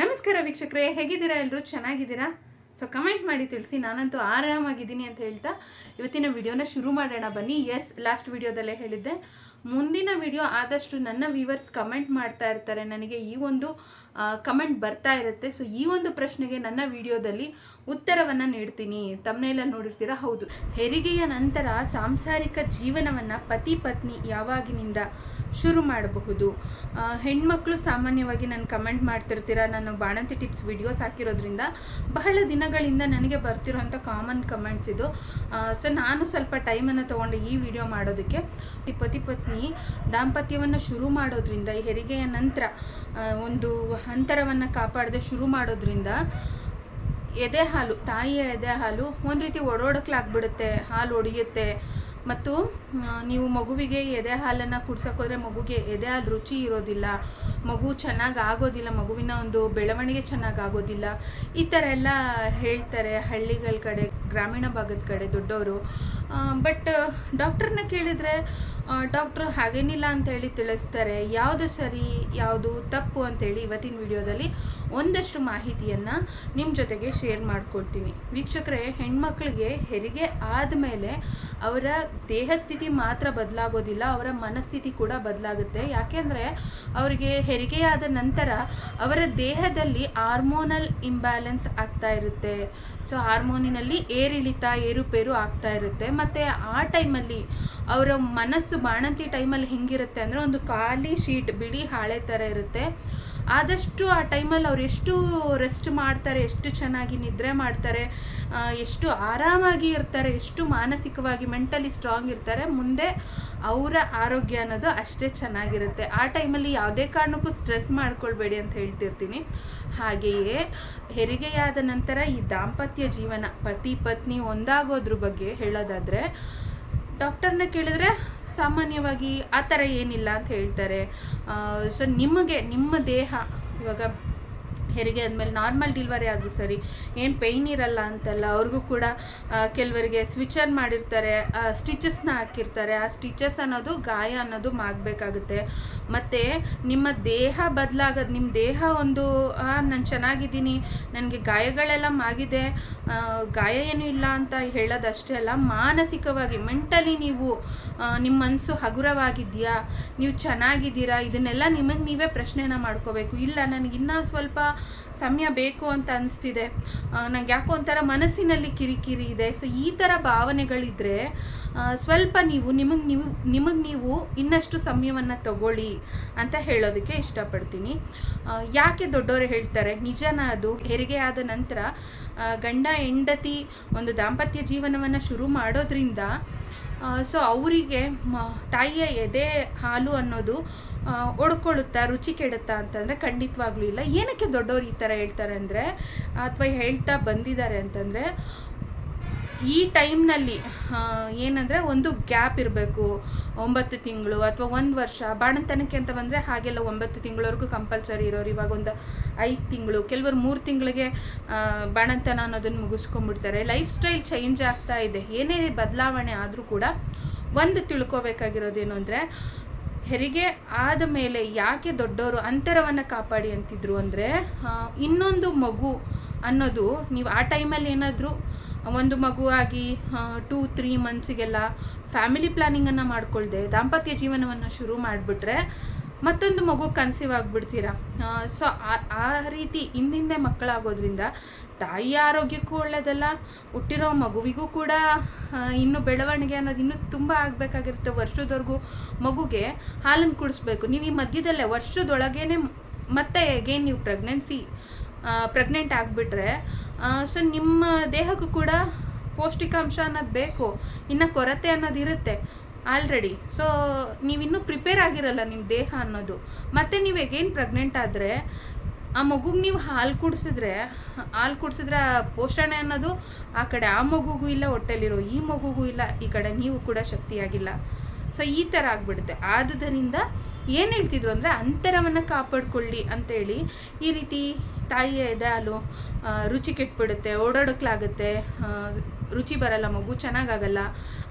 ನಮಸ್ಕಾರ ವೀಕ್ಷಕರೇ, ಹೇಗಿದ್ದೀರಾ ಎಲ್ಲರೂ ಚೆನ್ನಾಗಿದ್ದೀರಾ? ಸೊ ಕಮೆಂಟ್ ಮಾಡಿ ತಿಳಿಸಿ, ನಾನಂತೂ ಆರಾಮಾಗಿದ್ದೀನಿ ಅಂತ ಹೇಳ್ತಾ ಇವತ್ತಿನ ವಿಡಿಯೋನ ಶುರು ಮಾಡೋಣ ಬನ್ನಿ. ಎಸ್ ಲಾಸ್ಟ್ ವಿಡಿಯೋದಲ್ಲೇ ಹೇಳಿದ್ದೆ. ಮುಂದಿನ ವಿಡಿಯೋ ಆದಷ್ಟು ನನ್ನ ವ್ಯೂವರ್ಸ್ ಕಮೆಂಟ್ ಮಾಡ್ತಾ ಇರ್ತಾರೆ. ನನಗೆ ಈ ಒಂದು ಕಮೆಂಟ್ ಬರ್ತಾ ಇರುತ್ತೆ. ಸೊ ಈ ಒಂದು ಪ್ರಶ್ನೆಗೆ ನನ್ನ ವಿಡಿಯೋದಲ್ಲಿ ಉತ್ತರವನ್ನು ನೀಡ್ತೀನಿ. ತಮ್ಮನೆಲ್ಲ ನೋಡಿರ್ತೀರಾ? ಹೌದು. ಹೆರಿಗೆಯ ನಂತರ ಸಾಂಸಾರಿಕ ಜೀವನವನ್ನು ಪತಿ ಪತ್ನಿ ಯಾವಾಗಿನಿಂದ ಶುರು ಮಾಡಬಹುದು? ಹೆಣ್ಮಕ್ಳು ಸಾಮಾನ್ಯವಾಗಿ ನಾನು ಕಮೆಂಟ್ ಮಾಡ್ತಿರ್ತೀರ? ನಾನು ಬಾಣಂತಿ ಟಿಪ್ಸ್ ವಿಡಿಯೋಸ್ ಹಾಕಿರೋದ್ರಿಂದ ಬಹಳ ದಿನಗಳಿಂದ ನನಗೆ ಬರ್ತಿರೋಂಥ ಕಾಮನ್ ಕಮೆಂಟ್ಸ್ ಇದು. ಸೊ ನಾನು ಸ್ವಲ್ಪ ಟೈಮನ್ನು ತೊಗೊಂಡು ಈ ವಿಡಿಯೋ ಮಾಡೋದಕ್ಕೆ ಪತಿ ಪತ್ನಿ ದಾಂಪತ್ಯವನ್ನು ಶುರು ಮಾಡೋದ್ರಿಂದ ಹೆರಿಗೆಯ ನಂತರ ಒಂದು ಅಂತರವನ್ನು ಕಾಪಾಡದೆ ಶುರು ಮಾಡೋದ್ರಿಂದ ಎದೆ ಹಾಲು, ತಾಯಿಯ ಎದೆ ಹಾಲು ಒಂದು ರೀತಿ ಒಡೋಡಕ್ಲಾಗ್ಬಿಡುತ್ತೆ, ಹಾಲು ಒಡೆಯುತ್ತೆ. ಮತ್ತು ನೀವು ಮಗುವಿಗೆ ಎದೆ ಹಾಲನ್ನು ಕುಡ್ಸೋಕೋದ್ರೆ ಮಗುಗೆ ಎದೆ ಹಾಲು ರುಚಿ ಇರೋದಿಲ್ಲ, ಮಗು ಚೆನ್ನಾಗಿ ಆಗೋದಿಲ್ಲ, ಮಗುವಿನ ಒಂದು ಬೆಳವಣಿಗೆ ಚೆನ್ನಾಗಿ ಆಗೋದಿಲ್ಲ. ಈ ಥರ ಎಲ್ಲ ಹೇಳ್ತಾರೆ ಹಳ್ಳಿಗಳ ಕಡೆ, ಗ್ರಾಮೀಣ ಭಾಗದ ಕಡೆ ದೊಡ್ಡವರು. ಬಟ್ ಡಾಕ್ಟ್ರನ್ನ ಕೇಳಿದರೆ ಡಾಕ್ಟ್ರು ಹಾಗೇನಿಲ್ಲ ಅಂತೇಳಿ ತಿಳಿಸ್ತಾರೆ. ಯಾವುದು ಸರಿ, ಯಾವುದು ತಪ್ಪು ಅಂತೇಳಿ ಇವತ್ತಿನ ವಿಡಿಯೋದಲ್ಲಿ ಒಂದಷ್ಟು ಮಾಹಿತಿಯನ್ನು ನಿಮ್ಮ ಜೊತೆಗೆ ಶೇರ್ ಮಾಡ್ಕೊಳ್ತೀನಿ ವೀಕ್ಷಕರೇ, ಹೆಣ್ಮಕ್ಳಿಗೆ ಹೆರಿಗೆ ಆದಮೇಲೆ ಅವರ ದೇಹ ಸ್ಥಿತಿ ಮಾತ್ರ ಬದಲಾಗೋದಿಲ್ಲ, ಅವರ ಮನಸ್ಥಿತಿ ಕೂಡ ಬದಲಾಗುತ್ತೆ. ಯಾಕೆಂದರೆ ಅವರಿಗೆ ಹೆರಿಗೆಯಾದ ನಂತರ ಅವರ ದೇಹದಲ್ಲಿ ಹಾರ್ಮೋನಲ್ ಇಂಬ್ಯಾಲೆನ್ಸ್ ಆಗ್ತಾ ಇರುತ್ತೆ. ಸೊ ಹಾರ್ಮೋನಿನಲ್ಲಿ ಏರಿಳಿತ, ಏರುಪೇರು ಆಗ್ತಾ ಇರುತ್ತೆ. ಮತ್ತು ಆ ಟೈಮಲ್ಲಿ ಅವರ ಮನಸ್ಸು ಬಾಣಂತಿ ಟೈಮಲ್ಲಿ ಹೆಂಗಿರುತ್ತೆ ಅಂದರೆ ಒಂದು ಖಾಲಿ ಶೀಟ್ ಬಿಳಿ ಹಾಳೆ ಥರ ಇರುತ್ತೆ. ಆದಷ್ಟು ಆ ಟೈಮಲ್ಲಿ ಅವ್ರು ಎಷ್ಟು ರೆಸ್ಟ್ ಮಾಡ್ತಾರೆ, ಎಷ್ಟು ಚೆನ್ನಾಗಿ ನಿದ್ರೆ ಮಾಡ್ತಾರೆ ಎಷ್ಟು ಆರಾಮಾಗಿ ಇರ್ತಾರೆ, ಎಷ್ಟು ಮಾನಸಿಕವಾಗಿ ಮೆಂಟಲಿ ಸ್ಟ್ರಾಂಗ್ ಇರ್ತಾರೆ, ಮುಂದೆ ಅವರ ಆರೋಗ್ಯ ಅನ್ನೋದು ಅಷ್ಟೇ ಚೆನ್ನಾಗಿರುತ್ತೆ. ಆ ಟೈಮಲ್ಲಿ ಯಾವುದೇ ಕಾರಣಕ್ಕೂ ಸ್ಟ್ರೆಸ್ ಮಾಡ್ಕೊಳ್ಬೇಡಿ ಅಂತ ಹೇಳ್ತಿರ್ತೀನಿ. ಹಾಗೆಯೇ ಹೆರಿಗೆಯಾದ ನಂತರ ಈ ದಾಂಪತ್ಯ ಜೀವನ, ಪತಿ ಪತ್ನಿ ಒಂದಾಗೋದ್ರ ಬಗ್ಗೆ ಹೇಳೋದಾದರೆ ಡಾಕ್ಟರ್ನ ಕೇಳಿದ್ರೆ ಸಾಮಾನ್ಯವಾಗಿ ಆ ಥರ ಏನಿಲ್ಲ ಅಂತ ಹೇಳ್ತಾರೆ. ಸೊ ನಿಮಗೆ ನಿಮ್ಮ ದೇಹ ಇವಾಗ ಹೆರಿಗೆ ಆದಮೇಲೆ ನಾರ್ಮಲ್ ಡಿಲ್ವರಿ ಆದರೂ ಸರಿ, ಏನು ಪೇಯ್ನ್ ಇರಲ್ಲ ಅಂತಲ್ಲ ಅವ್ರಿಗೂ ಕೂಡ ಕೆಲವರಿಗೆ ಸ್ವಿಚ್ ಆನ್ ಮಾಡಿರ್ತಾರೆ ಸ್ಟಿಚಸ್ನ ಹಾಕಿರ್ತಾರೆ, ಆ ಸ್ಟಿಚಸ್ ಅನ್ನೋದು ಗಾಯ ಅನ್ನೋದು ಮಾಗಬೇಕಾಗುತ್ತೆ ಮತ್ತು ನಿಮ್ಮ ದೇಹ ಬದಲಾಗೋದು ನಿಮ್ಮ ದೇಹ ಒಂದು ನಾನು ಚೆನ್ನಾಗಿದ್ದೀನಿ, ನನಗೆ ಗಾಯಗಳೆಲ್ಲ ಮಾಗಿದೆ ಗಾಯ ಏನೂ ಇಲ್ಲ ಅಂತ ಹೇಳೋದಷ್ಟೇ ಅಲ್ಲ, ಮಾನಸಿಕವಾಗಿ, ಮೆಂಟಲಿ ನೀವು ನಿಮ್ಮ ಮನಸ್ಸು ಹಗುರವಾಗಿದೆಯಾ ನೀವು ಚೆನ್ನಾಗಿದ್ದೀರಾ, ಇದನ್ನೆಲ್ಲ ನಿಮಗೆ ನೀವೇ ಪ್ರಶ್ನೆನ ಮಾಡ್ಕೋಬೇಕು. ಇಲ್ಲ ನನಗಿನ್ನೂ ಸ್ವಲ್ಪ ಸಮಯ ಬೇಕು ಅಂತ ಅನಿಸ್ತಿದೆ. ನಂಗೆ ಯಾಕೋ ಒಂಥರ ಮನಸ್ಸಿನಲ್ಲಿ ಕಿರಿಕಿರಿ ಇದೆ. ಸೊ ಈ ಥರ ಭಾವನೆಗಳಿದ್ರೆ ಆ, ಸ್ವಲ್ಪ ನೀವು ನಿಮಗೆ ನೀವು ನಿಮಗೆ ನೀವು ಇನ್ನಷ್ಟು ಸಮಯವನ್ನು ತಗೊಳ್ಳಿ ಅಂತ ಹೇಳೋದಕ್ಕೆ ಇಷ್ಟಪಡ್ತೀನಿ. ಯಾಕೆ ದೊಡ್ಡವರು ಹೇಳ್ತಾರೆ ನಿಜನ ಅದು? ಹೆರಿಗೆ ಆದ ನಂತರ ಗಂಡ ಹೆಂಡತಿ ಒಂದು ದಾಂಪತ್ಯ ಜೀವನವನ್ನು ಶುರು ಮಾಡೋದ್ರಿಂದ ಸೊ ಅವರಿಗೆ ತಾಯಿಯ ಎದೆ ಹಾಲು ಅನ್ನೋದು ಒಡ್ಕೊಳ್ಳುತ್ತಾ, ರುಚಿ ಕೆಡುತ್ತಾ ಅಂತಂದರೆ ಖಂಡಿತವಾಗ್ಲೂ ಇಲ್ಲ. ಏನಕ್ಕೆ ದೊಡ್ಡವರು ಈ ಥರ ಹೇಳ್ತಾರೆ ಅಂದರೆ, ಅಥವಾ ಹೇಳ್ತಾ ಬಂದಿದ್ದಾರೆ ಅಂತಂದರೆ, ಈ ಟೈಮ್ನಲ್ಲಿ ಏನಂದರೆ ಒಂದು ಗ್ಯಾಪ್ ಇರಬೇಕು. ಒಂಬತ್ತು ತಿಂಗಳು ಅಥವಾ ಒಂದು ವರ್ಷ, ಬಾಣಂತನಕ್ಕೆ ಅಂತ ಬಂದರೆ ಹಾಗೆಲ್ಲ ಒಂಬತ್ತು ತಿಂಗಳವರೆಗೂ ಕಂಪಲ್ಸರಿ ಇರೋರು. ಇವಾಗ ಒಂದು ಐದು ತಿಂಗಳು, ಕೆಲವರು ಮೂರು ತಿಂಗಳಿಗೆ ಬಾಣಂತನ ಅನ್ನೋದನ್ನು ಮುಗಿಸ್ಕೊಂಡ್ಬಿಡ್ತಾರೆ. ಲೈಫ್ ಸ್ಟೈಲ್ ಚೇಂಜ್ ಆಗ್ತಾ ಇದೆ. ಏನೇ ಬದಲಾವಣೆ ಆದರೂ ಕೂಡ, ಒಂದು ತಿಳ್ಕೊಬೇಕಾಗಿರೋದೇನು ಅಂದರೆ ಹೆರಿಗೆ ಆದ ಮೇಲೆ ಯಾಕೆ ದೊಡ್ಡವರು ಅಂತರವನ್ನು ಕಾಪಾಡಿ ಅಂತಿದ್ರು ಅಂದರೆ ಇನ್ನೊಂದು ಮಗು ಅನ್ನೋದು, ನೀವು ಆ ಟೈಮಲ್ಲಿ ಏನಾದರೂ, ಒಂದು ಮಗುವಾಗಿ ಟೂ ತ್ರೀ ಮಂತ್ಸಿಗೆಲ್ಲ ಫ್ಯಾಮಿಲಿ ಪ್ಲ್ಯಾನಿಂಗನ್ನು ಮಾಡ್ಕೊಳ್ದೆ, ದಾಂಪತ್ಯ ಜೀವನವನ್ನು ಶುರು ಮಾಡಿಬಿಟ್ರೆ ಮತ್ತೊಂದು ಮಗು ಕನ್ಸೀವ್ ಆಗಿಬಿಡ್ತೀರ? ಸೊ ಆ ರೀತಿ ಹಿಂದಿಂದೆ ಮಕ್ಕಳಾಗೋದ್ರಿಂದ ತಾಯಿ ಆರೋಗ್ಯಕ್ಕೂ ಒಳ್ಳೆಯದಲ್ಲ ಹುಟ್ಟಿರೋ ಮಗುವಿಗೂ ಕೂಡ ಇನ್ನು ಬೆಳವಣಿಗೆ ಅನ್ನೋದು ಇನ್ನೂ ತುಂಬ ಆಗಬೇಕಾಗಿರುತ್ತೆ ವರ್ಷದವರೆಗೂ ಮಗುಗೆ ಹಾಲನ್ನು ಕುಡಿಸ್ಬೇಕು. ನೀವು ಈ ಮಧ್ಯದಲ್ಲೇ ವರ್ಷದೊಳಗೇನೆ ಮತ್ತೆ ಅಗೇನ್ ನೀವು ಪ್ರೆಗ್ನೆನ್ಸಿ ಪ್ರೆಗ್ನೆಂಟ್ ಆಗಿಬಿಟ್ರೆ ಸೊ ನಿಮ್ಮ ದೇಹಕ್ಕೂ ಕೂಡ ಪೌಷ್ಟಿಕಾಂಶ ಅನ್ನೋದು ಬೇಕು. ಇನ್ನು ಕೊರತೆ ಅನ್ನೋದು ಇರುತ್ತೆ ಆಲ್ರೆಡಿ ಸೊ ನೀವಿನ್ನೂ ಪ್ರಿಪೇರ್ ಆಗಿರಲ್ಲ ನಿಮ್ಮ ದೇಹ ಅನ್ನೋದು. ಮತ್ತು ನೀವು ಎಗೇನ್ ಪ್ರೆಗ್ನೆಂಟ್ ಆದರೆ ಆ ಮಗುಗೆ ನೀವು ಹಾಲು ಕುಡಿಸಿದ್ರೆ ಹಾಲು ಕುಡಿಸಿದ್ರೆ ಆ ಪೋಷಣೆ ಅನ್ನೋದು ಆ ಕಡೆ ಆ ಮಗುಗೂ ಇಲ್ಲ, ಹೊಟ್ಟೆಲಿರೋ ಈ ಮಗುಗೂ ಇಲ್ಲ, ಈ ಕಡೆ ನೀವು ಕೂಡ ಶಕ್ತಿಯಾಗಿಲ್ಲ. ಸೊ ಈ ಥರ ಆಗ್ಬಿಡುತ್ತೆ. ಆದುದರಿಂದ ಏನು ಹೇಳ್ತಿದ್ರು ಅಂದರೆ, ಅಂತರವನ್ನು ಕಾಪಾಡ್ಕೊಳ್ಳಿ ಅಂತೇಳಿ ಈ ರೀತಿ ತಾಯಿಯ ಎದೆ ಹಾಲು ರುಚಿ ಕೆಟ್ಬಿಡುತ್ತೆ, ಓಡಾಡೋಕ್ಲಾಗುತ್ತೆ ರುಚಿ ಬರಲ್ಲ, ಮಗು ಚೆನ್ನಾಗಾಗಲ್ಲ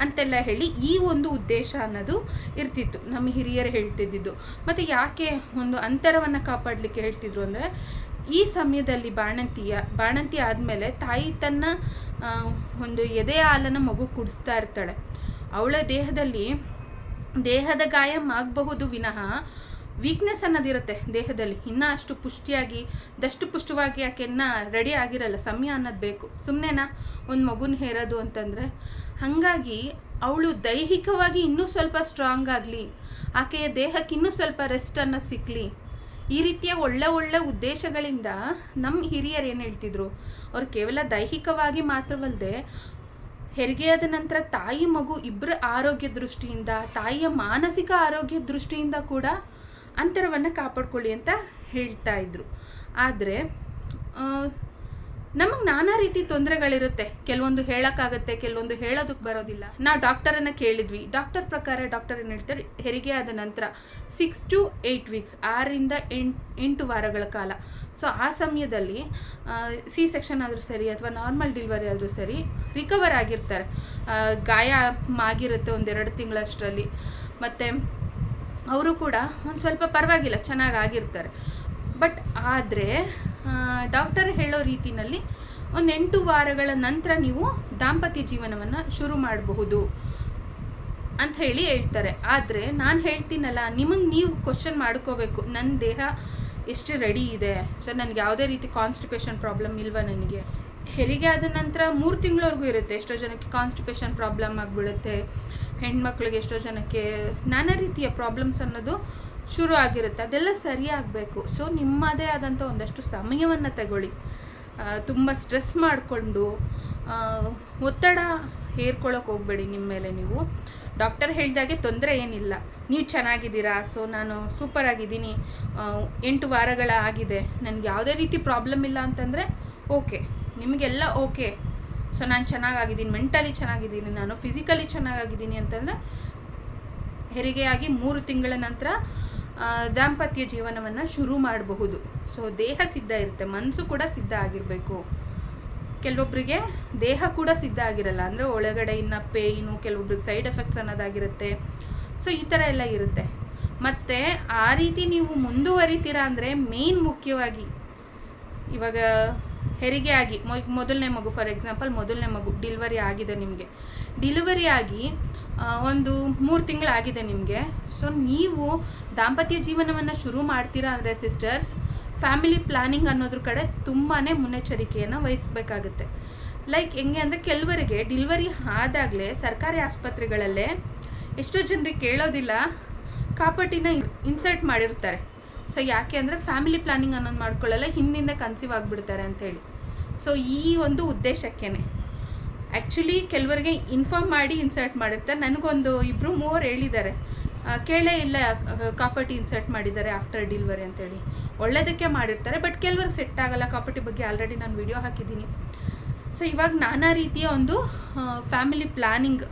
ಅಂತೆಲ್ಲ ಹೇಳಿ ಈ ಒಂದು ಉದ್ದೇಶ ಅನ್ನೋದು ಇರ್ತಿತ್ತು. ನಮ್ಮ ಹಿರಿಯರು ಹೇಳ್ತಿದ್ದಿದ್ದು. ಮತ್ತು ಯಾಕೆ ಒಂದು ಅಂತರವನ್ನು ಕಾಪಾಡಲಿಕ್ಕೆ ಹೇಳ್ತಿದ್ರು ಅಂದರೆ, ಈ ಸಮಯದಲ್ಲಿ ಬಾಣಂತಿಯ, ಬಾಣಂತಿ ಆದಮೇಲೆ ತಾಯಿ ತನ್ನ ಒಂದು ಎದೆ ಹಾಲನ್ನು ಮಗು ಕುಡಿಸ್ತಾ ಇರ್ತಾಳೆ. ಅವಳ ದೇಹದಲ್ಲಿ ದೇಹದ ಗಾಯ ಆಗಬಹುದು ವಿನಃ ವೀಕ್ನೆಸ್ ಅನ್ನೋದಿರುತ್ತೆ ದೇಹದಲ್ಲಿ. ಇನ್ನೂ ಅಷ್ಟು ಪುಷ್ಟಿಯಾಗಿ, ದಷ್ಟು ಪುಷ್ಟವಾಗಿ ಯಾಕೆನ್ನ ರೆಡಿ ಆಗಿರಲ್ಲ, ಸಮಯ ಅನ್ನೋದು ಬೇಕು. ಸುಮ್ಮನೆನಾ ಒಂದು ಮಗುನ ಹೇರೋದು ಅಂತಂದರೆ, ಹಾಗಾಗಿ ಅವಳು ದೈಹಿಕವಾಗಿ ಇನ್ನೂ ಸ್ವಲ್ಪ ಸ್ಟ್ರಾಂಗ್ ಆಗಲಿ, ಆಕೆಯ ದೇಹಕ್ಕೆ ಇನ್ನೂ ಸ್ವಲ್ಪ ರೆಸ್ಟ್ ಅನ್ನೋದು ಸಿಕ್ಕಲಿ ಈ ರೀತಿಯ ಒಳ್ಳೆ ಒಳ್ಳೆ ಉದ್ದೇಶಗಳಿಂದ ನಮ್ಮ ಹಿರಿಯರು ಏನು ಹೇಳ್ತಿದ್ರು, ಅವ್ರು ಕೇವಲ ದೈಹಿಕವಾಗಿ ಮಾತ್ರವಲ್ಲದೆ ಹೆರಿಗೆಯಾದ ನಂತರ ತಾಯಿ ಮಗು ಇಬ್ಬರ ಆರೋಗ್ಯ ದೃಷ್ಟಿಯಿಂದ, ತಾಯಿಯ ಮಾನಸಿಕ ಆರೋಗ್ಯ ದೃಷ್ಟಿಯಿಂದ ಕೂಡ ಅಂತರವನ್ನು ಕಾಪಾಡ್ಕೊಳ್ಳಿ ಅಂತ ಹೇಳ್ತಾ ಇದ್ರು. ಆದರೆ ನಮಗೆ ನಾನಾ ರೀತಿ ತೊಂದರೆಗಳಿರುತ್ತೆ. ಕೆಲವೊಂದು ಹೇಳೋಕ್ಕಾಗತ್ತೆ, ಕೆಲವೊಂದು ಹೇಳೋದಕ್ಕೆ ಬರೋದಿಲ್ಲ. ನಾವು ಡಾಕ್ಟರನ್ನು ಕೇಳಿದ್ವಿ. ಡಾಕ್ಟರ್ ಪ್ರಕಾರ ಡಾಕ್ಟರ್ ಏನು ಹೇಳ್ತಾರೆ? ಹೆರಿಗೆ ಆದ ನಂತರ ಸಿಕ್ಸ್ ಟು ಏಯ್ಟ್ ವೀಕ್ಸ್ ಆರರಿಂದ ಎಂಟು ಎಂಟು ವಾರಗಳ ಕಾಲ. ಸೊ ಆ ಸಮಯದಲ್ಲಿ ಸಿ ಸೆಕ್ಷನ್ ಆದರೂ ಸರಿ ಅಥವಾ ನಾರ್ಮಲ್ ಡೆಲಿವರಿ ಆದರೂ ಸರಿ ರಿಕವರ್ ಆಗಿರ್ತಾರೆ. ಗಾಯ ಆಗಿರುತ್ತೆ ಒಂದೆರಡು ತಿಂಗಳಷ್ಟರಲ್ಲಿ. ಮತ್ತು ಅವರು ಕೂಡ ಒಂದು ಸ್ವಲ್ಪ ಪರವಾಗಿಲ್ಲ, ಚೆನ್ನಾಗಿ ಆಗಿರ್ತಾರೆ. ಬಟ್ ಆದರೆ ಡಾಕ್ಟರ್ ಹೇಳೋ ರೀತಿನಲ್ಲಿ ಒಂದು ಎಂಟು ವಾರಗಳ ನಂತರ ನೀವು ದಾಂಪತ್ಯ ಜೀವನವನ್ನು ಶುರು ಮಾಡಬಹುದು ಅಂತ ಹೇಳಿ ಹೇಳ್ತಾರೆ. ಆದರೆ ನಾನು ಹೇಳ್ತೀನಲ್ಲ, ನಿಮಗೆ ನೀವು ಕ್ವಶನ್ ಮಾಡ್ಕೋಬೇಕು ನನ್ನ ದೇಹ ಎಷ್ಟು ರೆಡಿ ಇದೆ? ಸೊ ನನಗೆ ಯಾವುದೇ ರೀತಿ ಕಾನ್ಸ್ಟಿಪೇಷನ್ ಪ್ರಾಬ್ಲಮ್ ಇಲ್ವಾ ನನಗೆ? ಹೆರಿಗೆ ಆದ ನಂತರ ಮೂರು ತಿಂಗಳವರೆಗೂ ಇರುತ್ತೆ, ಎಷ್ಟೋ ಜನಕ್ಕೆ ಕಾನ್ಸ್ಟಿಪೇಷನ್ ಪ್ರಾಬ್ಲಮ್ ಆಗಿಬಿಡುತ್ತೆ. ಹೆಣ್ಮಕ್ಳಿಗೆ ಎಷ್ಟೋ ಜನಕ್ಕೆ ನಾನಾ ರೀತಿಯ ಪ್ರಾಬ್ಲಮ್ಸ್ ಅನ್ನೋದು ಶುರು ಆಗಿರುತ್ತೆ. ಅದೆಲ್ಲ ಸರಿಯಾಗಬೇಕು. ಸೊ ನಿಮ್ಮದೇ ಆದಂಥ ಒಂದಷ್ಟು ಸಮಯವನ್ನು ತಗೊಳ್ಳಿ. ತುಂಬ ಸ್ಟ್ರೆಸ್ ಮಾಡಿಕೊಂಡು ಒತ್ತಡ ಹೇರ್ಕೊಳ್ಳೋಕೆ ಹೋಗಬೇಡಿ ನಿಮ್ಮ ಮೇಲೆ ನೀವು. ಡಾಕ್ಟರ್ ಹೇಳಿದಾಗೆ ತೊಂದರೆ ಏನಿಲ್ಲ. ನೀವು ಚೆನ್ನಾಗಿದ್ದೀರಾ? ಸೊ ನಾನು ಸೂಪರ್ ಆಗಿದ್ದೀನಿ. ಎಂಟು ವಾರಗಳ ಆಗಿದೆ. ನನಗೆ ಯಾವುದೇ ರೀತಿ ಪ್ರಾಬ್ಲಮ್ ಇಲ್ಲ ಅಂತಂದರೆ ಓಕೆ ನಿಮಗೆಲ್ಲ ಓಕೆ ಸೊ ನಾನು ಚೆನ್ನಾಗಾಗಿದ್ದೀನಿ. ಮೆಂಟಲಿ ಚೆನ್ನಾಗಿದ್ದೀನಿ. ನಾನು ಫಿಸಿಕಲಿ ಚೆನ್ನಾಗಾಗಿದ್ದೀನಿ ಅಂತಂದರೆ, ಹೆರಿಗೆಯಾಗಿ ಮೂರು ತಿಂಗಳ ನಂತರ ದಾಂಪತ್ಯ ಜೀವನವನ್ನು ಶುರು ಮಾಡಬಹುದು. ಸೊ ದೇಹ ಸಿದ್ಧ ಇರುತ್ತೆ. ಮನಸ್ಸು ಕೂಡ ಸಿದ್ಧ ಆಗಿರಬೇಕು. ಕೆಲವೊಬ್ಬರಿಗೆ ದೇಹ ಕೂಡ ಸಿದ್ಧ ಆಗಿರಲ್ಲ. ಅಂದರೆ ಒಳಗಡೆ ಇನ್ನು ಪೇಯ್ನು ಕೆಲವೊಬ್ರಿಗೆ ಸೈಡ್ ಎಫೆಕ್ಟ್ಸ್ ಅನ್ನೋದಾಗಿರುತ್ತೆ. ಸೊ ಈ ಥರ ಎಲ್ಲ ಇರುತ್ತೆ. ಮತ್ತು, ಆ ರೀತಿ ನೀವು ಮುಂದುವರಿತೀರಾ ಅಂದರೆ ಮೇನ್ ಮುಖ್ಯವಾಗಿ, ಇವಾಗ ಹೆರಿಗೆ ಆಗಿ ಮೊದಲನೇ ಮಗು ಫಾರ್ ಎಕ್ಸಾಂಪಲ್ ಮೊದಲನೇ ಮಗು ಡಿಲಿವರಿ ಆಗಿದೆ ನಿಮಗೆ. ಡಿಲಿವರಿ ಆಗಿ ಒಂದು ಮೂರು ತಿಂಗಳಾಗಿದೆ ನಿಮಗೆ. ಸೊ ನೀವು ದಾಂಪತ್ಯ ಜೀವನವನ್ನು ಶುರು ಮಾಡ್ತೀರಾ ಅಂದರೆ ಸಿಸ್ಟರ್ಸ್ ಫ್ಯಾಮಿಲಿ ಪ್ಲಾನಿಂಗ್ ಅನ್ನೋದ್ರ ಕಡೆ ತುಂಬಾ ಮುನ್ನೆಚ್ಚರಿಕೆಯನ್ನು ವಹಿಸಬೇಕಾಗುತ್ತೆ. ಲೈಕ್ ಹೆಂಗೆ ಅಂದರೆ ಕೆಲವರಿಗೆ ಡಿಲಿವರಿ ಆದಾಗಲೇ ಸರ್ಕಾರಿ ಆಸ್ಪತ್ರೆಗಳಲ್ಲೇ ಎಷ್ಟೋ ಜನರಿಗೆ ಕೇಳೋದಿಲ್ಲ, ಕಾಪಟಿನ ಇನ್ಸರ್ಟ್ ಮಾಡಿರ್ತಾರೆ. ಸೊ ಯಾಕೆ ಅಂದರೆ ಫ್ಯಾಮಿಲಿ ಪ್ಲಾನಿಂಗ್ ಅನ್ನೋದು ಮಾಡ್ಕೊಳ್ಳಲ್ಲ, ಹಿಂದಿಂದ ಕನ್ಸೀವ್ ಆಗಿಬಿಡ್ತಾರೆ ಅಂಥೇಳಿ ಸೊ ಈ ಒಂದು ಉದ್ದೇಶಕ್ಕೇ ಆ್ಯಕ್ಚುಲಿ ಕೆಲವರಿಗೆ ಇನ್ಫಾರ್ಮ್ ಮಾಡಿ ಇನ್ಸರ್ಟ್ ಮಾಡಿರ್ತಾರೆ. ನನಗೊಂದು ಇಬ್ಬರು ಮೂವರು ಹೇಳಿದ್ದಾರೆ. ಕೇಳೇ ಇಲ್ಲ ಕಾಪರ್ಟಿ ಇನ್ಸರ್ಟ್ ಮಾಡಿದ್ದಾರೆ ಆಫ್ಟರ್ ಡಿಲ್ವರಿ ಅಂತೇಳಿ. ಒಳ್ಳೆಯದಕ್ಕೆ ಮಾಡಿರ್ತಾರೆ ಬಟ್ ಕೆಲವರಿಗೆ ಸೆಟ್ ಆಗಲ್ಲ. ಕಾಪಟಿ ಬಗ್ಗೆ ಆಲ್ರೆಡಿ ನಾನು ವಿಡಿಯೋ ಹಾಕಿದ್ದೀನಿ. ಸೊ ಇವಾಗ ನಾನಾ ರೀತಿಯ ಒಂದು ಫ್ಯಾಮಿಲಿ ಪ್ಲ್ಯಾನಿಂಗ್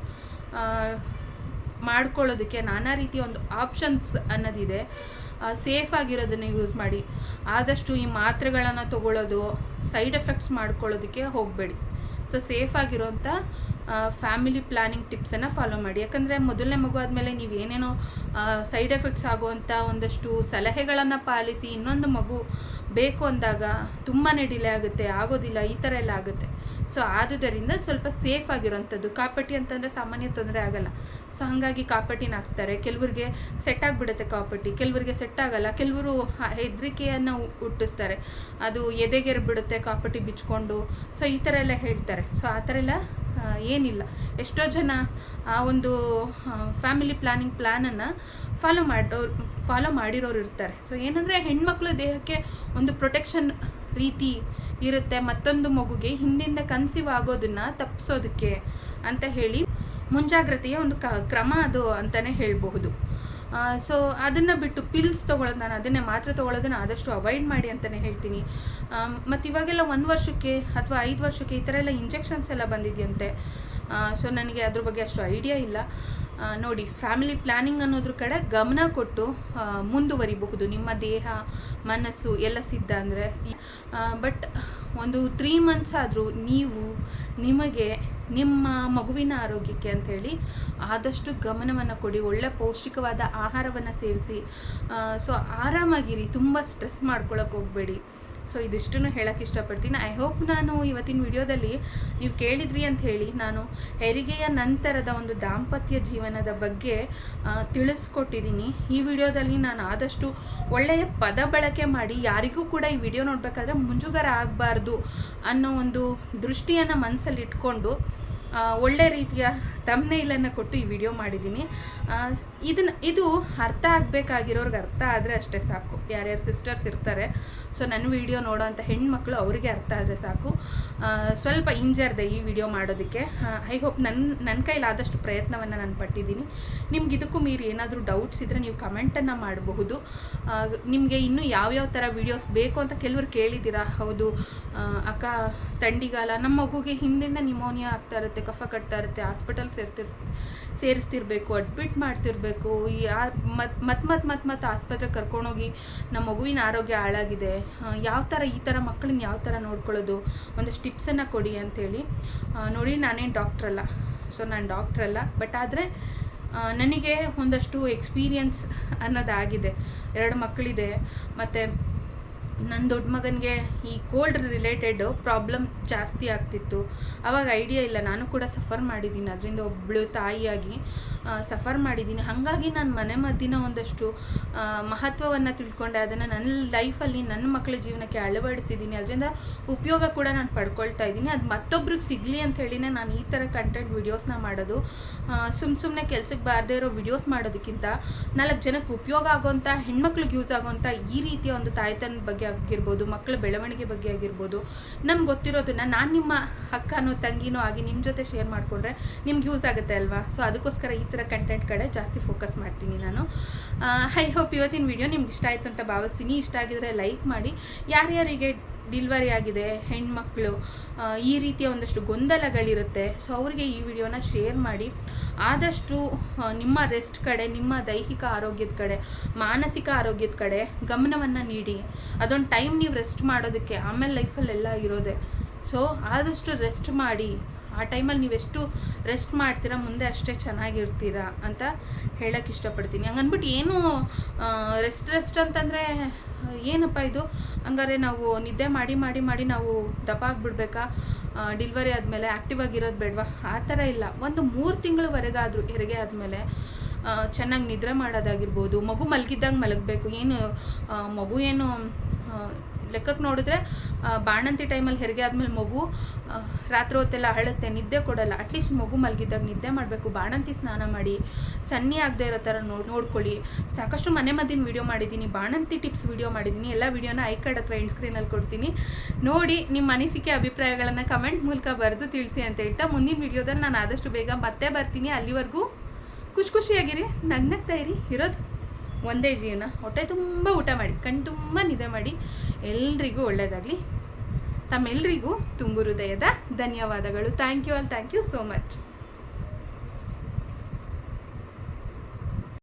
ಮಾಡ್ಕೊಳ್ಳೋದಕ್ಕೆ ನಾನಾ ರೀತಿಯ ಒಂದು ಆಪ್ಷನ್ಸ್ ಅನ್ನೋದಿದೆ. ಸೇಫ್ ಆಗಿರೋದನ್ನು ಯೂಸ್ ಮಾಡಿ. ಆದಷ್ಟು ಈ ಮಾತ್ರೆಗಳನ್ನು ತಗೊಳ್ಳೋದು ಸೈಡ್ ಎಫೆಕ್ಟ್ಸ್ ಮಾಡ್ಕೊಳ್ಳೋದಕ್ಕೆ ಹೋಗಬೇಡಿ. ಸೊ ಸೇಫ್ ಆಗಿರೋಂಥ ಫ್ಯಾಮಿಲಿ ಪ್ಲಾನಿಂಗ್ ಟಿಪ್ಸನ್ನು ಫಾಲೋ ಮಾಡಿ. ಯಾಕಂದರೆ ಮೊದಲನೇ ಮಗು ಆದಮೇಲೆ ನೀವು ಏನೇನೋ ಸೈಡ್ ಎಫೆಕ್ಟ್ಸ್ ಆಗುವಂಥ ಒಂದಷ್ಟು ಸಲಹೆಗಳನ್ನು ಪಾಲಿಸಿ ಇನ್ನೊಂದು ಮಗು ಬೇಕು ಅಂದಾಗ ತುಂಬಾ ಡಿಲೇ ಆಗುತ್ತೆ, ಆಗೋದಿಲ್ಲ, ಈ ಥರ ಎಲ್ಲ ಆಗುತ್ತೆ. ಸೊ ಆದುದರಿಂದ ಸ್ವಲ್ಪ ಸೇಫ್ ಆಗಿರೋಂಥದ್ದು. ಕಾಪಟಿ ಅಂತಂದರೆ ಸಾಮಾನ್ಯ ತೊಂದರೆ ಆಗಲ್ಲ. ಸೊ ಹಾಗಾಗಿ ಕಾಪಟಿನ ಹಾಕ್ತಾರೆ. ಕೆಲವ್ರಿಗೆ ಸೆಟ್ ಆಗಿಬಿಡುತ್ತೆ ಕಾಪಟಿ. ಕೆಲವರಿಗೆ ಸೆಟ್ ಆಗಲ್ಲ. ಕೆಲವರು ಹೆದರಿಕೆಯನ್ನು ಹುಟ್ಟಿಸ್ತಾರೆ. ಅದು ಎದೆಗೆರ್ಬಿಡುತ್ತೆ ಕಾಪಟಿ ಬಿಚ್ಕೊಂಡು. ಸೊ ಈ ಥರ ಎಲ್ಲ ಹೇಳ್ತಾರೆ. ಸೊ ಆ ಥರ ಎಲ್ಲ ಏನಿಲ್ಲ. ಎಷ್ಟೋ ಜನ ಆ ಒಂದು ಫ್ಯಾಮಿಲಿ ಪ್ಲಾನಿಂಗ್ ಪ್ಲ್ಯಾನನ್ನು ಫಾಲೋ ಮಾಡೋರು ಫಾಲೋ ಮಾಡಿರೋರು ಇರ್ತಾರೆ. ಸೊ ಏನಂದರೆ ಹೆಣ್ಮಕ್ಳು ದೇಹಕ್ಕೆ ಒಂದು ಪ್ರೊಟೆಕ್ಷನ್ ರೀತಿ ಇರುತ್ತೆ. ಮತ್ತೊಂದು ಮಗುಗೆ ಹಿಂದಿಂದ ಕನ್ಸೀವ್ ಆಗೋದನ್ನು ತಪ್ಪಿಸೋದಕ್ಕೆ ಅಂತ ಹೇಳಿ ಮುಂಜಾಗ್ರತೆಯ ಒಂದು ಕ್ರಮ ಅದು ಅಂತಲೇ ಹೇಳಬಹುದು. ಸೊ ಅದನ್ನು ಬಿಟ್ಟು ಪಿಲ್ಸ್ ತೊಗೊಳ್ಳೋದು ನಾನು ಅದನ್ನೇ ಮಾತ್ರ ತೊಗೊಳ್ಳೋದನ್ನು ಆದಷ್ಟು ಅವಾಯ್ಡ್ ಮಾಡಿ ಅಂತಲೇ ಹೇಳ್ತೀನಿ. ಮತ್ತು ಇವಾಗೆಲ್ಲ ಒಂದು ವರ್ಷಕ್ಕೆ ಅಥವಾ ಐದು ವರ್ಷಕ್ಕೆ ಈ ಥರ ಎಲ್ಲ ಇಂಜೆಕ್ಷನ್ಸ್ ಎಲ್ಲ ಬಂದಿದೆಯಂತೆ. ಸೊ ನನಗೆ ಅದ್ರ ಬಗ್ಗೆ ಅಷ್ಟು ಐಡಿಯಾ ಇಲ್ಲ. ನೋಡಿ ಫ್ಯಾಮಿಲಿ ಪ್ಲ್ಯಾನಿಂಗ್ ಅನ್ನೋದ್ರ ಕಡೆ ಗಮನ ಕೊಟ್ಟು ಮುಂದುವರಿಬಹುದು. ನಿಮ್ಮ ದೇಹ, ಮನಸ್ಸು ಎಲ್ಲ ಸಿದ್ಧ ಅಂದರೆ ಬಟ್ ಒಂದು ತ್ರೀ ಮಂತ್ಸ್ ಆದರೂ ನೀವು ನಿಮಗೆ ನಿಮ್ಮ ಮಗುವಿನ ಆರೋಗ್ಯಕ್ಕೆ ಅಂಥೇಳಿ ಆದಷ್ಟು ಗಮನವನ್ನು ಕೊಡಿ, ಒಳ್ಳೆ ಪೌಷ್ಟಿಕವಾದ ಆಹಾರವನ್ನು ಸೇವಿಸಿ. ಸೊ ಆರಾಮಾಗಿರಿ, ತುಂಬ ಸ್ಟ್ರೆಸ್ ಮಾಡ್ಕೊಳಕ್ಕೆ ಹೋಗಬೇಡಿ. ಸೊ ಇದಿಷ್ಟನ್ನು ಹೇಳೋಕ್ಕೆ ಇಷ್ಟಪಡ್ತೀನಿ. ಐ ಹೋಪ್ ನಾನು ಇವತ್ತಿನ ವಿಡಿಯೋದಲ್ಲಿ ನೀವು ಕೇಳಿದ್ರಿ ಅಂತ ಹೇಳಿ ನಾನು ಹೆರಿಗೆಯ ನಂತರದ ಒಂದು ದಾಂಪತ್ಯ ಜೀವನದ ಬಗ್ಗೆ ತಿಳಿಸ್ಕೊಟ್ಟಿದ್ದೀನಿ. ಈ ವಿಡಿಯೋದಲ್ಲಿ ನಾನು ಆದಷ್ಟು ಒಳ್ಳೆಯ ಪದ ಬಳಕೆ ಮಾಡಿ ಯಾರಿಗೂ ಕೂಡ ಈ ವಿಡಿಯೋ ನೋಡಬೇಕಾದ್ರೆ ಮುಂಜುಗರ ಆಗಬಾರ್ದು ಅನ್ನೋ ಒಂದು ದೃಷ್ಟಿಯನ್ನು ಮನಸ್ಸಲ್ಲಿ ಇಟ್ಕೊಂಡು ಒಳ್ಳೆ ರೀತಿಯ ತಮ್ನೇಲನ್ನು ಕೊಟ್ಟು ಈ ವಿಡಿಯೋ ಮಾಡಿದ್ದೀನಿ. ಇದನ್ನು, ಇದು ಅರ್ಥ ಆಗಬೇಕಾಗಿರೋರ್ಗೆ ಅರ್ಥ ಆದರೆ ಅಷ್ಟೇ ಸಾಕು. ಯಾರ್ಯಾರು ಸಿಸ್ಟರ್ಸ್ ಇರ್ತಾರೆ ಸೊ ನನ್ನ ವಿಡಿಯೋ ನೋಡೋಂಥ ಹೆಣ್ಮಕ್ಳು ಅವರಿಗೆ ಅರ್ಥ ಆದರೆ ಸಾಕು. ಸ್ವಲ್ಪ ಇಂಜರ್ದೆ ಈ ವಿಡಿಯೋ ಮಾಡೋದಕ್ಕೆ. ಐ ಹೋಪ್ ನನ್ನ ನನ್ನ ಕೈಲಾದಷ್ಟು ಪ್ರಯತ್ನವನ್ನು ನಾನು ಪಟ್ಟಿದ್ದೀನಿ. ನಿಮ್ಗೆ ಇದಕ್ಕೂ ಮೀರಿ ಏನಾದರೂ ಡೌಟ್ಸ್ ಇದ್ದರೆ ನೀವು ಕಮೆಂಟನ್ನು ಮಾಡಬಹುದು. ನಿಮಗೆ ಇನ್ನೂ ಯಾವ್ಯಾವ ಥರ ವೀಡಿಯೋಸ್ ಬೇಕು ಅಂತ ಕೆಲವರು ಕೇಳಿದ್ದೀರಾ? ಹೌದು. ಅಕ್ಕ, ತಂಡಿಗಾಲ, ನಮ್ಮ ಮಗುಗೆ ಹಿಂದಿಂದ ನಿಮೋನಿಯಾ ಆಗ್ತಾ ಇರುತ್ತೆ. ಕಫ ಕಟ್ತಾ ಇರುತ್ತೆ ಹಾಸ್ಪಿಟಲ್ ಸೇರ್ತಿರ್ ಸೇರಿಸ್ತಿರ್ಬೇಕು ಅಡ್ಮಿಟ್ ಮಾಡ್ತಿರ್ಬೇಕು. ಈ ಮತ್ ಮತ್ ಮತ್ ಮತ್ ಆಸ್ಪತ್ರೆ ಆಸ್ಪತ್ರೆಗೆ ಕರ್ಕೊಂಡೋಗಿ ನಮ್ಮ ಮಗುವಿನ ಆರೋಗ್ಯ ಹಾಳಾಗಿದೆ. ಯಾವ ಥರ ಈ ಥರ ಮಕ್ಕಳನ್ನ ಯಾವ ಥರ ನೋಡ್ಕೊಳ್ಳೋದು? ಒಂದಷ್ಟು ಟಿಪ್ಸನ್ನು ಕೊಡಿ ಅಂತೇಳಿ. ಆ, ನೋಡಿ ನಾನೇನು ಡಾಕ್ಟ್ರಲ್ಲ ಸೊ ನಾನು ಡಾಕ್ಟ್ರಲ್ಲ ಬಟ್ ಆದರೆ ನನಗೆ ಒಂದಷ್ಟು ಎಕ್ಸ್ಪೀರಿಯನ್ಸ್ ಅನ್ನೋದಾಗಿದೆ. ಎರಡು ಮಕ್ಕಳಿದೆ ಮತ್ತು ನನ್ನ ದೊಡ್ಡ ಮಗನಿಗೆ ಈ ಕೋಲ್ಡ್ ರಿಲೇಟೆಡ್ ಪ್ರಾಬ್ಲಮ್ ಜಾಸ್ತಿ ಆಗ್ತಿತ್ತು. ಅವಾಗ ಐಡಿಯಾ ಇಲ್ಲ. ನಾನು ಕೂಡ ಸಫರ್ ಮಾಡಿದ್ದೀನಿ. ಅದರಿಂದ ಒಬ್ಬಳು ತಾಯಿಯಾಗಿ ಸಫರ್ ಮಾಡಿದ್ದೀನಿ. ಹಾಗಾಗಿ ನಾನು ಮನೆ ಮದ್ದಿನ ಒಂದಷ್ಟು ಮಹತ್ವವನ್ನು ತಿಳ್ಕೊಂಡೆ. ಅದನ್ನು ನನ್ನ ಲೈಫಲ್ಲಿ ನನ್ನ ಮಕ್ಕಳ ಜೀವನಕ್ಕೆ ಅಳವಡಿಸಿದ್ದೀನಿ. ಅದರಿಂದ ಉಪಯೋಗ ಕೂಡ ನಾನು ಪಡ್ಕೊಳ್ತಾ ಇದ್ದೀನಿ. ಅದು ಮತ್ತೊಬ್ರಿಗೆ ಸಿಗಲಿ ಅಂತ ಹೇಳಿನೇ ನಾನು ಈ ಥರ ಕಂಟೆಂಟ್ ವೀಡಿಯೋಸ್ನ ಮಾಡೋದು. ಸುಮ್ಮ ಸುಮ್ಮನೆ ಕೆಲ್ಸಕ್ಕೆ ಬಾರದೇ ಇರೋ ವಿಡಿಯೋಸ್ ಮಾಡೋದಕ್ಕಿಂತ ನಾಲ್ಕು ಜನಕ್ಕೆ ಉಪಯೋಗ ಆಗೋಂಥ ಹೆಣ್ಮಕ್ಳಿಗೆ ಯೂಸ್ ಆಗೋಂಥ ಈ ರೀತಿಯ ಒಂದು ತಾಯ್ತನದ ಬಗ್ಗೆ ಆಗಿರ್ಬೋದು ಮಕ್ಕಳ ಬೆಳವಣಿಗೆ ಬಗ್ಗೆ ಆಗಿರ್ಬೋದು, ನಮ್ಗೆ ಗೊತ್ತಿರೋದನ್ನ ನಾನು ನಿಮ್ಮ ಅಕ್ಕನೋ, ತಂಗಿನೋ ಆಗಿ ನಿಮ್ಮ ಜೊತೆ ಶೇರ್ ಮಾಡಿಕೊಂಡ್ರೆ ನಿಮ್ಗೆ ಯೂಸ್ ಆಗುತ್ತೆ ಅಲ್ವಾ? ಸೊ ಅದಕ್ಕೋಸ್ಕರ ಈ ಥರ ಕಂಟೆಂಟ್ ಕಡೆ ಜಾಸ್ತಿ ಫೋಕಸ್ ಮಾಡ್ತೀನಿ ನಾನು. ಐ ಹೋಪ್ ಇವತ್ತಿನ ವಿಡಿಯೋ ನಿಮ್ಗೆ ಇಷ್ಟ ಆಯಿತು ಅಂತ ಭಾವಿಸ್ತೀನಿ. ಇಷ್ಟ ಆಗಿದ್ರೆ ಲೈಕ್ ಮಾಡಿ. ಯಾರ್ಯಾರಿಗೆ ಡಿಲ್ವರಿ ಆಗಿದೆ, ಹೆಣ್ಮಕ್ಳು ಈ ರೀತಿಯ ಒಂದಷ್ಟು ಗೊಂದಲಗಳಿರುತ್ತೆ. ಸೊ ಅವರಿಗೆ ಈ ವಿಡಿಯೋನ ಶೇರ್ ಮಾಡಿ. ಆದಷ್ಟು ನಿಮ್ಮ ರೆಸ್ಟ್ ಕಡೆ, ನಿಮ್ಮ ದೈಹಿಕ ಆರೋಗ್ಯದ ಕಡೆ, ಮಾನಸಿಕ ಆರೋಗ್ಯದ ಕಡೆ ಗಮನವನ್ನು ನೀಡಿ. ಅದೊಂದು ಟೈಮ್ ನೀವು ರೆಸ್ಟ್ ಮಾಡೋದಕ್ಕೆ ಆಮೇಲೆ ಲೈಫಲ್ಲೆಲ್ಲ ಇರೋದೆ. ಸೊ ಆದಷ್ಟು ರೆಸ್ಟ್ ಮಾಡಿ. ಆ ಟೈಮಲ್ಲಿ ನೀವೆಷ್ಟು ರೆಸ್ಟ್ ಮಾಡ್ತೀರಾ, ಮುಂದೆ ಅಷ್ಟೇ ಚೆನ್ನಾಗಿರ್ತೀರಾ ಅಂತ ಹೇಳಕ್ಕೆ ಇಷ್ಟಪಡ್ತೀನಿ. ಹಂಗನ್ಬಿಟ್ಟು ಏನು ರೆಸ್ಟ್ ರೆಸ್ಟ್ ಅಂತಂದರೆ, ಏನಪ್ಪ ಇದು? ಹಂಗಾರೆ ನಾವು ನಿದ್ದೆ ಮಾಡಿ ಮಾಡಿ ಮಾಡಿ ನಾವು ದಪ್ಪ ಆಗಿಬಿಡ್ಬೇಕಾ? ಡಿಲ್ವರಿ ಆದಮೇಲೆ ಆ್ಯಕ್ಟಿವ್ ಆಗಿರೋದು ಬೇಡವಾ? ಆ ಥರ ಇಲ್ಲ. ಒಂದು ಮೂರು ತಿಂಗಳವರೆಗಾದರೂ ಹೆರಿಗೆ ಆದಮೇಲೆ ಚೆನ್ನಾಗಿ ನಿದ್ರೆ ಮಾಡೋದಾಗಿರ್ಬೋದು. ಮಗು ಮಲಗಿದ್ದಂಗೆ ಮಲಗಬೇಕು. ಏನು ಮಗು ಏನು ಲೆಕ್ಕಕ್ಕೆ ನೋಡಿದ್ರೆ ಬಾಣಂತಿ ಟೈಮಲ್ಲಿ ಹೆರಿಗೆ ಆದಮೇಲೆ ಮಗು ರಾತ್ರಿ ಹೊತ್ತೆಲ್ಲ ಅಳುತ್ತೆ ನಿದ್ದೆ ಕೊಡಲ್ಲ. ಅಟ್ಲೀಸ್ಟ್ ಮಗು ಮಲಗಿದ್ದಾಗ ನಿದ್ದೆ ಮಾಡಬೇಕು. ಬಾಣಂತಿ ಸ್ನಾನ ಮಾಡಿ, ಸನ್ನಿ ಆಗದೆ ಇರೋ ಥರ ನೋಡಿ ನೋಡ್ಕೊಳ್ಳಿ. ಸಾಕಷ್ಟು ಮನೆ ಮದ್ದಿನ ವಿಡಿಯೋ ಮಾಡಿದ್ದೀನಿ, ಬಾಣಂತಿ ಟಿಪ್ಸ್ ವೀಡಿಯೋ ಮಾಡಿದ್ದೀನಿ. ಎಲ್ಲ ವೀಡಿಯೋನ ಐ ಕಾರ್ಡ್ ಅಥವಾ ಎಂಡ್ ಸ್ಕ್ರೀನಲ್ಲಿ ಕೊಡ್ತೀನಿ. ನೋಡಿ ನಿಮ್ಮ ಅನಿಸಿಕೆ, ಅಭಿಪ್ರಾಯಗಳನ್ನು ಕಮೆಂಟ್ ಮೂಲಕ ಬರೆದು ತಿಳಿಸಿ ಅಂತ ಹೇಳ್ತಾ, ಮುಂದಿನ ವೀಡಿಯೋದಲ್ಲಿ ನಾನು ಆದಷ್ಟು ಬೇಗ ಮತ್ತೆ ಬರ್ತೀನಿ. ಅಲ್ಲಿವರೆಗೂ ಖುಷಿ ಖುಷಿಯಾಗಿರಿ, ನಗ್ನಗ್ತಾ ಇರಿ. ಇರೋದು ಒಂದೇ ಜೀವನ. ಹೊಟ್ಟೆ ತುಂಬ ಊಟ ಮಾಡಿ ಕಣ್ ತುಂಬ ನಿದ್ದೆ ಮಾಡಿ, ಎಲ್ರಿಗೂ ಒಳ್ಳೆಯದಾಗಲಿ ತಮ್ಮೆಲ್ಲರಿಗೂ ತುಂಬು ಹೃದಯದ ಧನ್ಯವಾದಗಳು. Thank you all thank you so much